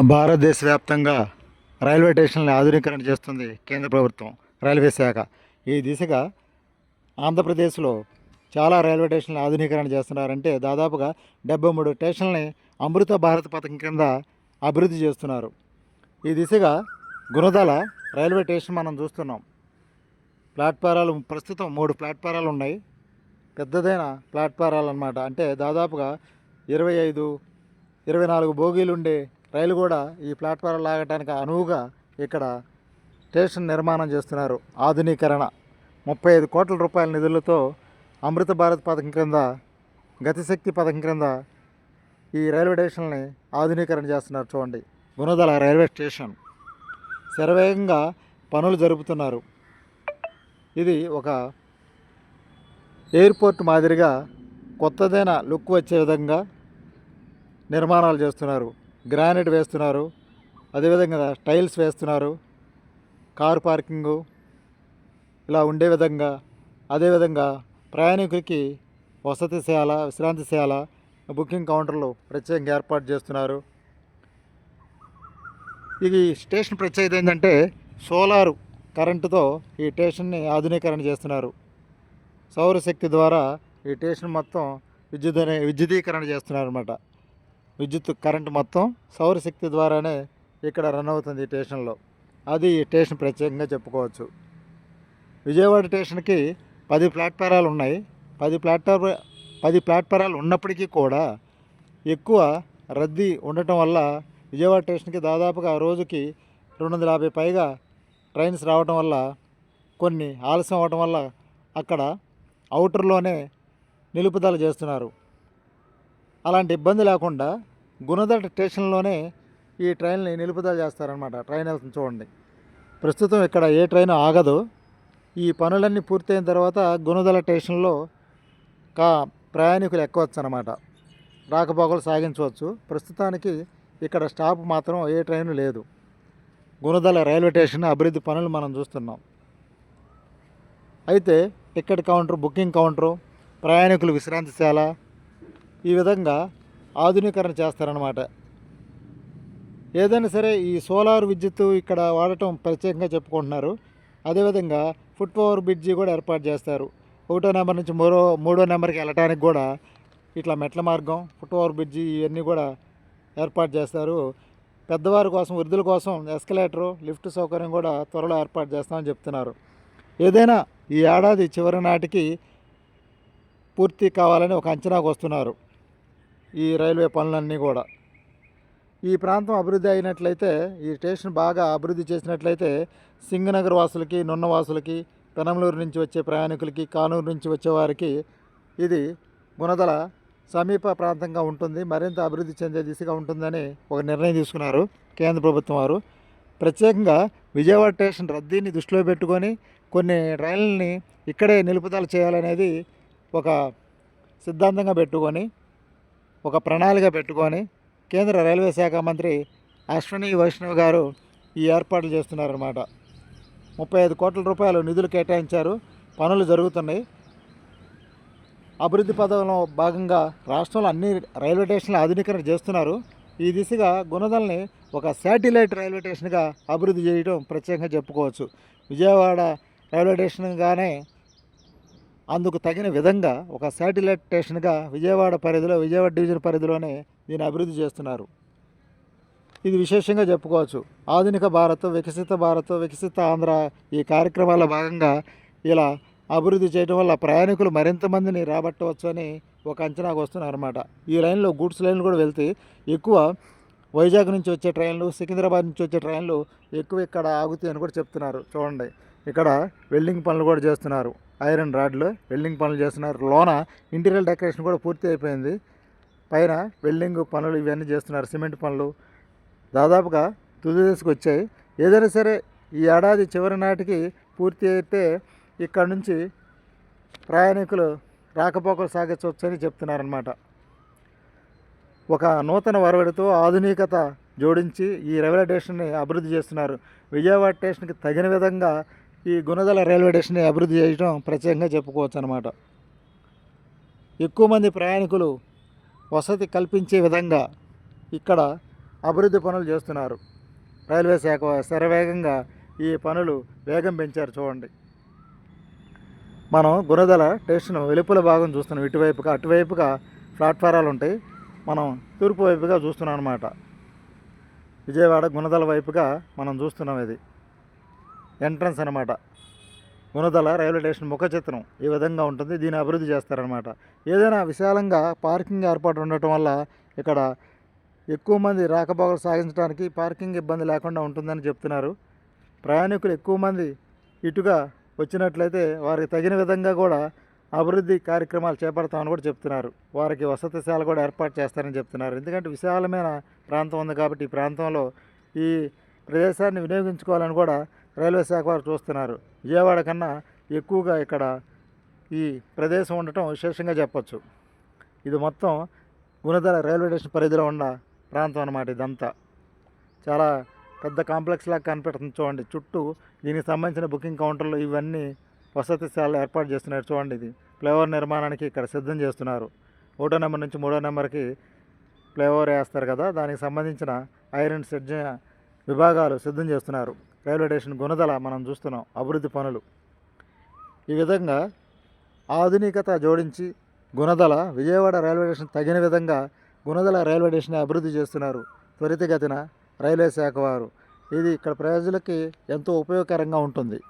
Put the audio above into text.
భారతదేశ వ్యాప్తంగా రైల్వే స్టేషన్లను ఆధునీకరణ చేస్తుంది కేంద్ర ప్రభుత్వం రైల్వే శాఖ. ఈ దిశగా ఆంధ్రప్రదేశ్లో చాలా రైల్వే స్టేషన్లు ఆధునీకరణ చేస్తున్నారంటే దాదాపుగా డెబ్బై మూడు స్టేషన్లని అమృత భారత్ పథకం కింద అభివృద్ధి చేస్తున్నారు. ఈ దిశగా గుణదల రైల్వే స్టేషన్ మనం చూస్తున్నాం. ప్లాట్ఫారాలు ప్రస్తుతం మూడు ప్లాట్ఫారాలు ఉన్నాయి. పెద్దదైన ప్లాట్ఫారాలు అన్నమాట అంటే దాదాపుగా ఇరవై ఐదు ఇరవై నాలుగు బోగీలు ఉండే రైలు కూడా ఈ ప్లాట్ఫారం లాగటానికి అనువుగా ఇక్కడ స్టేషన్ నిర్మాణం చేస్తున్నారు. ఆధునీకరణ. ముప్పై ఐదు కోట్ల రూపాయల నిధులతో అమృత భారత్ పథకం క్రింద గతిశక్తి పథకం క్రింద ఈ రైల్వే స్టేషన్ని ఆధునీకరణ చేస్తున్నారు చూడండి. Gunadala railway station. శరవేగంగా పనులు జరుపుతున్నారు. ఇది ఒక ఎయిర్పోర్ట్ మాదిరిగా కొత్తదైన లుక్ వచ్చే విధంగా నిర్మాణాలు చేస్తున్నారు. గ్రానైట్ వేస్తున్నారు. అదేవిధంగా టైల్స్ వేస్తున్నారు. కార్ పార్కింగు ఇలా ఉండే విధంగా అదేవిధంగా ప్రయాణికులకి వసతిశాల విశ్రాంతిశాల బుకింగ్ కౌంటర్లు ప్రత్యేకంగా ఏర్పాటు చేస్తున్నారు. ఇది స్టేషన్ ప్రత్యేకత ఏంటంటే సోలారు కరెంటుతో ఈ స్టేషన్ని ఆధునీకరణ చేస్తున్నారు. సౌరశక్తి ద్వారా ఈ స్టేషన్ మొత్తం విద్యుత్ విద్యుదీకరణ చేస్తున్నారు అనమాట విద్యుత్ కరెంట్ మొత్తం సౌరశక్తి ద్వారానే ఇక్కడ రన్ అవుతుంది ఈ స్టేషన్లో. అది ఈ స్టేషన్ ప్రత్యేకంగా చెప్పుకోవచ్చు. విజయవాడ స్టేషన్కి పది ప్లాట్ఫారాలు ఉన్నాయి. పది ప్లాట్ఫార్ పది ప్లాట్ఫారాలు ఉన్నప్పటికీ కూడా ఎక్కువ రద్దీ ఉండటం వల్ల విజయవాడ స్టేషన్కి దాదాపుగా రోజుకి రెండు వందల యాభై పైగా ట్రైన్స్ రావటం వల్ల కొన్ని ఆలస్యం అవటం వల్ల అక్కడ అవుటర్లోనే నిలుపుదల చేస్తున్నారు. అలాంటి ఇబ్బంది లేకుండా గుణదట స్టేషన్లోనే ఈ ట్రైన్ని నిలుపుదల చేస్తారనమాట ట్రైన్ వెళ్తుంది చూడండి. ప్రస్తుతం ఇక్కడ ఏ ట్రైన్ ఆగదు. ఈ పనులన్నీ పూర్తయిన తర్వాత గుణదల స్టేషన్లో కా ప్రయాణికులు ఎక్కవచ్చు అనమాట రాకపోకలు సాగించవచ్చు. ప్రస్తుతానికి ఇక్కడ స్టాప్ మాత్రం ఏ ట్రైన్ లేదు. గుణదల రైల్వే స్టేషన్ అభివృద్ధి పనులు మనం చూస్తున్నాం. అయితే టికెట్ కౌంటర్ బుకింగ్ కౌంటరు ప్రయాణికులు విశ్రాంతిశాల ఈ విధంగా ఆధునీకరణ చేస్తారనమాట ఏదైనా సరే ఈ సోలార్ విద్యుత్ ఇక్కడ వాడటం ప్రత్యేకంగా చెప్పుకుంటున్నారు. అదేవిధంగా ఫుట్ ఓవర్ బ్రిడ్జి కూడా ఏర్పాటు చేస్తారు. ఒకటో నెంబర్ నుంచి మూడో మూడో నెంబర్కి వెళ్ళటానికి కూడా ఇట్లా మెట్ల మార్గం ఫుట్ ఓవర్ బ్రిడ్జి ఇవన్నీ కూడా ఏర్పాటు చేస్తారు. పెద్దవారి కోసం వృద్ధుల కోసం ఎస్కలేటరు లిఫ్ట్ సౌకర్యం కూడా త్వరలో ఏర్పాటు చేస్తామని చెప్తున్నారు. ఏదైనా ఈ ఏడాది చివరి నాటికి పూర్తి కావాలని ఒక అంచనాకు వస్తున్నారు. ఈ రైల్వే పనులన్నీ కూడా. ఈ ప్రాంతం అభివృద్ధి అయినట్లయితే ఈ స్టేషన్ బాగా అభివృద్ధి చేసినట్లయితే సింగనగర్ వాసులకి నున్న వాసులకి పెనంలూరు నుంచి వచ్చే ప్రయాణికులకి కానూరు నుంచి వచ్చేవారికి ఇది గుణదల సమీప ప్రాంతంగా ఉంటుంది. మరింత అభివృద్ధి చెందే దిశగా ఉంటుందని ఒక నిర్ణయం తీసుకున్నారు కేంద్ర ప్రభుత్వం వారు. ప్రత్యేకంగా విజయవాడ స్టేషన్ రద్దీని దృష్టిలో పెట్టుకొని కొన్ని రైళ్ళని ఇక్కడే నిలుపుదల చేయాలనేది ఒక సిద్ధాంతంగా పెట్టుకొని ఒక ప్రణాళిక పెట్టుకొని కేంద్ర రైల్వే శాఖ మంత్రి అశ్విని వైష్ణవ్ గారు ఈ ఏర్పాట్లు చేస్తున్నారన్నమాట. ముప్పై ఐదు కోట్ల రూపాయలు నిధులు కేటాయించారు. పనులు జరుగుతున్నాయి. అభివృద్ధి పథకంలో భాగంగా రాష్ట్రంలో అన్ని రైల్వే స్టేషన్లు ఆధునీకరణ చేస్తున్నారు. ఈ దిశగా గుణదల్ని ఒక శాటిలైట్ రైల్వే స్టేషన్గా అభివృద్ధి చేయడం ప్రత్యేకంగా చెప్పుకోవచ్చు. విజయవాడ రైల్వే స్టేషన్గానే అందుకు తగిన విధంగా ఒక శాటిలైట్ స్టేషన్గా విజయవాడ పరిధిలో విజయవాడ డివిజన్ పరిధిలోనే దీన్ని అభివృద్ధి చేస్తున్నారు. ఇది విశేషంగా చెప్పుకోవచ్చు. ఆధునిక భారత్ వికసిత భారత్ వికసిత ఆంధ్ర ఈ కార్యక్రమాల భాగంగా ఇలా అభివృద్ధి చేయడం వల్ల ప్రయాణికులు మరింత మందిని రాబట్టవచ్చు అని ఒక అంచనాకు వస్తున్నారు అనమాట ఈ లైన్లో గూడ్స్ లైన్లు కూడా వెళ్తే ఎక్కువ వైజాగ్ నుంచి వచ్చే ట్రైన్లు సికింద్రాబాద్ నుంచి వచ్చే ట్రైన్లు ఎక్కువ ఇక్కడ ఆగుతాయి అని కూడా చెప్తున్నారు. చూడండి. ఇక్కడ వెల్డింగ్ పనులు కూడా చేస్తున్నారు. ఐరన్ రాడ్లు వెల్డింగ్ పనులు చేస్తున్నారు. లోన ఇంటీరియర్ డెకరేషన్ కూడా పూర్తి అయిపోయింది. పైన వెల్డింగ్ పనులు ఇవన్నీ చేస్తున్నారు. సిమెంట్ పనులు. దాదాపుగా తుది దశకు వచ్చాయి. ఏదైనా సరే ఈ ఏడాది చివరి నాటికి పూర్తి అయితే ఇక్కడ నుంచి ప్రయాణికులు రాకపోకలు సాగించవచ్చని చెప్తున్నారనమాట ఒక నూతన వరవడితో ఆధునికత జోడించి ఈ రైల్వే స్టేషన్ని అభివృద్ధి చేస్తున్నారు. విజయవాడ స్టేషన్కి తగిన విధంగా ఈ గుణదల రైల్వే స్టేషన్ని అభివృద్ధి చేయడం ప్రత్యేకంగా చెప్పుకోవచ్చు అనమాట ఎక్కువ మంది ప్రయాణికులు వసతి కల్పించే విధంగా ఇక్కడ అభివృద్ధి పనులు చేస్తున్నారు. రైల్వే శాఖ శరవేగంగా ఈ పనులు వేగం పెంచారు చూడండి. మనం గుణదల స్టేషన్ వెలుపల భాగం చూస్తున్నాం. ఇటువైపుగా అటువైపుగా ప్లాట్ఫారాలు ఉంటాయి మనం తూర్పు వైపుగా చూస్తున్నాం అనమాట విజయవాడ గుణదల వైపుగా మనం చూస్తున్నాం ఇది. ఎంట్రన్స్ అనమాట గుణదల రైల్వే స్టేషన్ ముఖ చిత్రం ఈ విధంగా ఉంటుంది. దీన్ని అభివృద్ధి చేస్తారనమాట ఏదైనా విశాలంగా పార్కింగ్ ఏర్పాటు ఉండటం వల్ల ఇక్కడ ఎక్కువ మంది రాకపోకలు సాగించడానికి పార్కింగ్ ఇబ్బంది లేకుండా ఉంటుందని చెప్తున్నారు. ప్రయాణికులు ఎక్కువ మంది ఇటుగా వచ్చినట్లయితే వారికి తగిన విధంగా కూడా అభివృద్ధి కార్యక్రమాలు చేపడతామని కూడా చెప్తున్నారు. వారికి వసతిశాల కూడా ఏర్పాటు చేస్తారని చెప్తున్నారు. ఎందుకంటే విశాలమైన ప్రాంతం ఉంది కాబట్టి ఈ ప్రాంతంలో ఈ ప్రదేశాన్ని వినియోగించుకోవాలని కూడా రైల్వే శాఖ వారు చూస్తున్నారు. విజయవాడ కన్నా ఎక్కువగా ఇక్కడ ఈ ప్రదేశం ఉండటం విశేషంగా చెప్పచ్చు. ఇది మొత్తం గుణదల రైల్వే స్టేషన్ పరిధిలో ఉన్న ప్రాంతం అన్నమాట ఇదంతా. చాలా పెద్ద కాంప్లెక్స్ లాగా కనిపెడుతుంది చూడండి. చుట్టూ దీనికి సంబంధించిన బుకింగ్ కౌంటర్లు ఇవన్నీ వసతిశాలలు ఏర్పాటు చేస్తున్నారు. చూడండి ఇది. ఫ్లైఓవర్ నిర్మాణానికి ఇక్కడ సిద్ధం చేస్తున్నారు. ఒకటో నెంబర్ నుంచి మూడో నెంబర్కి ఫ్లైఓవర్ వేస్తారు కదా. దానికి సంబంధించిన ఐరన్ సెడ్జ్ విభాగాలు సిద్ధం చేస్తున్నారు. రైల్వే స్టేషన్ గుణదల మనం చూస్తున్నాం. అభివృద్ధి పనులు. ఈ విధంగా ఆధునికత జోడించి గుణదల విజయవాడ రైల్వే స్టేషన్ తగిన విధంగా గుణదల రైల్వే స్టేషన్ అభివృద్ధి చేస్తున్నారు. త్వరితగతిన రైల్వే శాఖ వారు. ఇది ఇక్కడ ప్రజలకి ఎంతో ఉపయోగకరంగా ఉంటుంది.